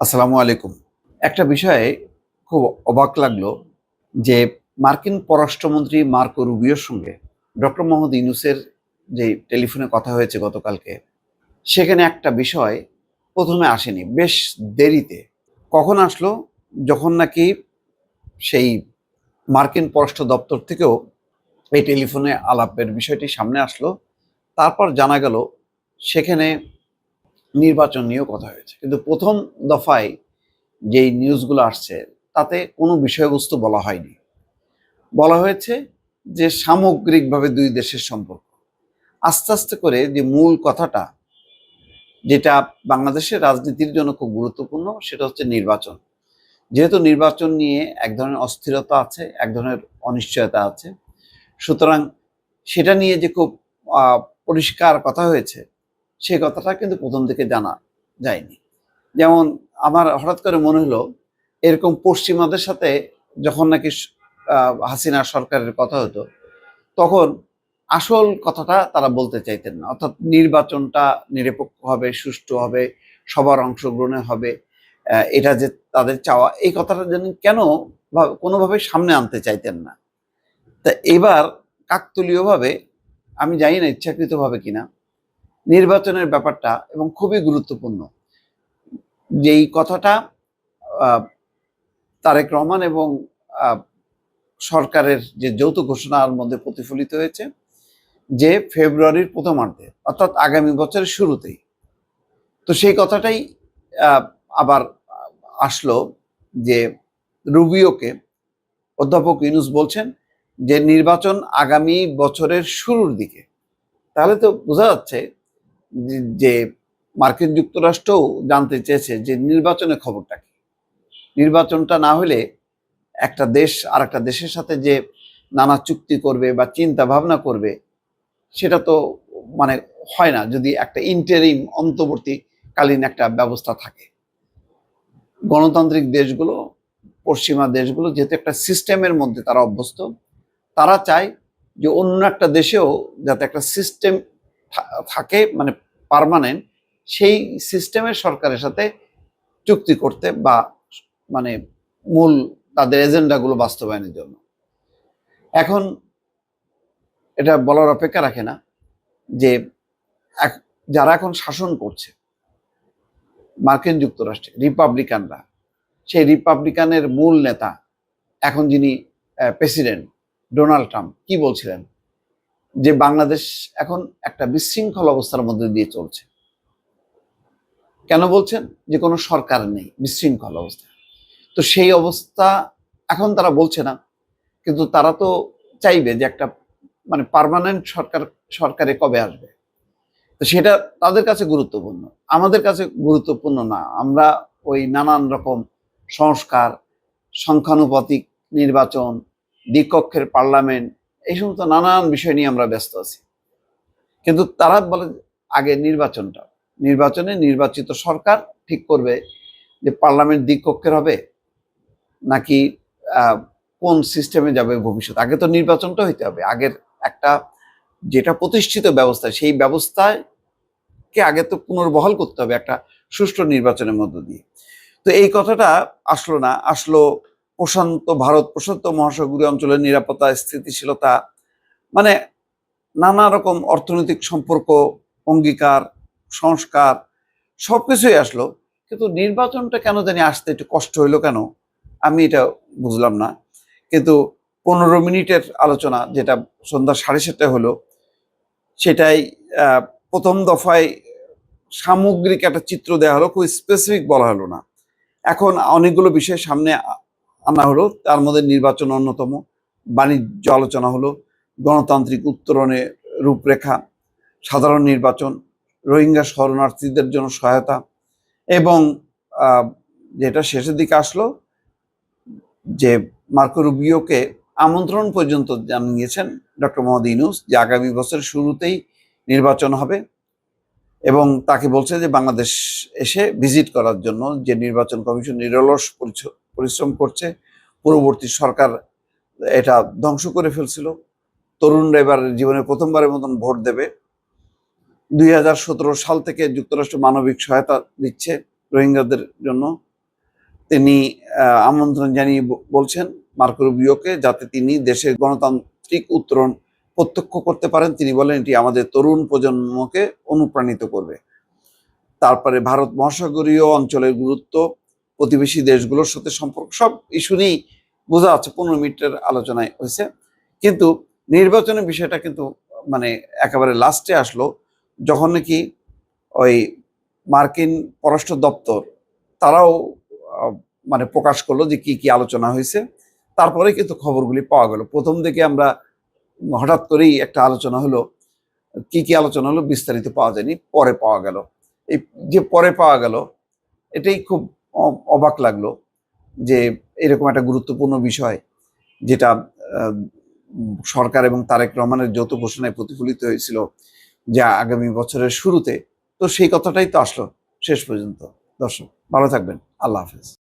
আসসালামু আলাইকুম। একটা বিষয়ে খুব অবাক লাগল যে মার্কিন পররাষ্ট্রমন্ত্রী মার্কো রুবিওর সঙ্গে ডক্টর মোহাম্মদ ইউনুসের যে টেলিফোনে কথা হয়েছে গতকালকে, সেখানে একটা বিষয় প্রথমে আসেনি, বেশ দেরিতে। কখন আসলো? যখন নাকি সেই মার্কিন পররাষ্ট্র দপ্তর থেকেও এই টেলিফোনে আলাপের বিষয়টি সামনে আসলো। তারপর জানা গেল সেখানে নির্বাচন নিয়েও কথা হয়েছে। কিন্তু প্রথম দফায় যেই নিউজগুলো আসছে, তাতে কোনো বিষয়বস্তু বলা হয়নি। বলা হয়েছে যে সামগ্রিকভাবে দুই দেশের সম্পর্ক। আস্তে আস্তে করে যে মূল কথাটা, যেটা বাংলাদেশের রাজনীতির জন্য খুব গুরুত্বপূর্ণ, সেটা হচ্ছে নির্বাচন। যেহেতু নির্বাচন নিয়ে এক ধরনের অস্থিরতা আছে, এক ধরনের অনিশ্চয়তা আছে, সুতরাং সেটা নিয়ে যে খুব পরিষ্কার কথা হয়েছে সেই কথাটা কিন্তু প্রথম থেকে জানা যায়নি। যেমন আমার হঠাৎ করে মনে হলো, এরকম পশ্চিমাদের সাথে যখন নাকি স- হাসিনা সরকারের কথা হতো, তখন আসল কথাটা তারা বলতে চাইতেন না। অর্থাৎ নির্বাচনটা নিরপেক্ষ হবে, সুষ্ঠু হবে, সবার অংশগ্রহণে হবে এটা যে তাদের চাওয়া, এই কথাটা যেন কেন ভাব- কোনোভাবে সামনে আনতে চাইতেন না। তা এবার কাকতলীয়ভাবে, আমি জানি না ইচ্ছাকৃতভাবে কিনা নির্বাচনের ব্যাপারটা এবং খুবই গুরুত্বপূর্ণ। যেই কথাটা তারেক রহমান এবং সরকারের যে যৌথ ঘোষণার মধ্যে প্রতিফলিত হয়েছে যে ফেব্রুয়ারির প্রথমার্ধে, অর্থাৎ আগামী বছরের শুরুতেই। তো সেই কথাটাই আবার আসলো যে রুবিওকে অধ্যাপক ইউনুস বলছেন যে নির্বাচন আগামী বছরের শুরুর দিকে। তাহলে তো বোঝা যাচ্ছে যে- মার্কিন যুক্তরাষ্ট্রও জানতে চেয়েছে যে নির্বাচনের খবরটা কি। নির্বাচনটা না হলে একটা দেশ আর একটা দেশের সাথে যে নানা চুক্তি করবে বা চিন্তা ভাবনা করবে, সেটা তো মানে হয় না যদি একটা ইন্টারিম অন্তর্বর্তীকালীন একটা ব্যবস্থা থাকে। গণতান্ত্রিক দেশগুলো, পশ্চিমা দেশগুলো যেহেতু একটা সিস্টেমের মধ্যে তারা অভ্যস্ত, তারা চায় যে অন্য একটা দেশেও যাতে একটা সিস্টেম থাকে মানে পার্মানেন্ট সেই সিস্টেমের সরকারের সাথে চুক্তি করতে বা মানে মূল তাদের এজেন্ডাগুলো বাস্তবায়নের জন্য। এখন এটা বলার অপেক্ষা রাখে না যে যারা এখন শাসন করছে, মার্কিন যুক্তরাষ্ট্রে, রিপাবলিকানরা, সেই রিপাবলিকানের মূল নেতা এখন যিনি প্রেসিডেন্ট ডোনাল্ড ট্রাম্প কি বলছিলেন? যে বাংলাদেশ এখন একটা বিশৃঙ্খল অবস্থার মধ্যে দিয়ে চলছে। কেন বলছেন? যে কোনো সরকার নেই, বিশৃঙ্খল অবস্থা। তো সেই অবস্থা এখন তারা বলছে না, কিন্তু তারা তো চাইবে যে একটা মানে পার্মানেন্ট সরকার, সরকারে কবে আসবে। তো সেটা তাদের কাছে গুরুত্বপূর্ণ। আমাদের কাছে গুরুত্বপূর্ণ না। আমরা ওই নানান রকম সংস্কার, সংখ্যানুপাতিক নির্বাচন দ্বিকক্ষের পার্লামেন্ট এই সমস্ত নানান বিষয় নিয়ে আমরা ব্যস্ত আছি। কিন্তু তারা বলে আগে নির্বাচনটা। নির্বাচনে নির্বাচিত সরকার ঠিক করবে যে পার্লামেন্ট দ্বিকক্ষের হবে নাকি কোন সিস্টেমে যাবে ভবিষ্যৎ। আগে তো নির্বাচনটা হইতে হবে। আগের একটা যেটা প্রতিষ্ঠিত ব্যবস্থা, সেই ব্যবস্থায় কে আগে তো পুনর্বহাল করতে হবে একটা সুষ্ঠু নির্বাচনের মধ্য দিয়ে। তো এই কথাটা আসলো না। আসলো প্রশান্ত ভারত, প্রশান্ত মহাসাগরীয় অঞ্চলের নিরাপত্তা, স্থিতিশীলতা মানে নানা রকম অর্থনৈতিক সম্পর্ক, অঙ্গীকার, সংস্কার, সবকিছুই আসলো। কিন্তু নির্বাচনটা কেন জানি আসতে একটু কষ্ট হইল কেন? আমি এটা বুঝলাম না। কিন্তু পনেরো মিনিটের আলোচনা যেটা সন্ধ্যা সাড়ে সাতটায় হলো, সেটাই প্রথম দফায় সামগ্রিক একটা চিত্র দেওয়া হলো, খুব স্পেসিফিক বলা হলো না। এখন অনেকগুলো বিষয় সামনে আনা হলো। তার মধ্যে নির্বাচন অন্যতম। বাণিজ্য আলোচনা হলো। গণতান্ত্রিক উত্তরণের রূপরেখা। সাধারণ নির্বাচন। রোহিঙ্গা শরণার্থীদের জন্য সহায়তা। এবং যেটা শেষের দিকে আসলো, যে মার্কো রুবিওকে আমন্ত্রণ পর্যন্ত জানিয়েছেন ডক্টর মোহাম্মদ ইউনুস যে আগামী বছরের শুরুতেই নির্বাচন হবে। এবং তাকে বলছে যে বাংলাদেশ এসে ভিজিট করার জন্য যে নির্বাচন কমিশন নিরলস পরিশ্রম করছে। পূর্ববর্তী সরকার এটা ধ্বংস করে ফেলছিল। তরুণরা এবার জীবনে প্রথমবারের মতন ভোট দেবে। দুই হাজার সতেরো সাল থেকে যুক্তরাষ্ট্র মানবিক সহায়তা দিচ্ছে রোহিঙ্গাদের জন্য। তিনি আমন্ত্রণ জানিয়ে বলছেন মার্কো রুবিওকে যাতে তিনি দেশের গণতান্ত্রিক উত্তরণ প্রত্যক্ষ করতে পারেন। তিনি বলেন, এটি আমাদের তরুণ প্রজন্মকে অনুপ্রাণিত করবে। তারপরে ভারত মহাসাগরীয় অঞ্চলের গুরুত্ব প্রতিবেশী দেশগুলোর সাথে সম্পর্ক, সব ইস্যু নিয়েই বোঝা যাচ্ছে পনেরো মিনিটের আলোচনায় হয়েছে। কিন্তু নির্বাচনের বিষয়টা কিন্তু মানে একেবারে লাস্টে আসলো, যখন নাকি ওই মার্কিন পররাষ্ট্র দপ্তর তারাও মানে প্রকাশ করল যে কি কি আলোচনা হয়েছে। তারপরে কিন্তু খবরগুলি পাওয়া গেল। প্রথম দিকে আমরা হঠাৎ করেই একটা আলোচনা হলো, কি কি আলোচনা হলো বিস্তারিত পাওয়া যায়নি, পরে পাওয়া গেল। এই যে পরে পাওয়া গেল, এটাই খুব অবাক লাগল যে এরকম একটা গুরুত্বপূর্ণ বিষয় যেটা সরকার এবং তারেক রহমানের যৌথ ঘোষণায় প্রতিফলিত হয়েছিল যা আগামী বছরের শুরুতে। তো সেই কথাটাই তো আসলো শেষ পর্যন্ত। দর্শক, ভালো থাকবেন। আল্লাহ হাফেজ।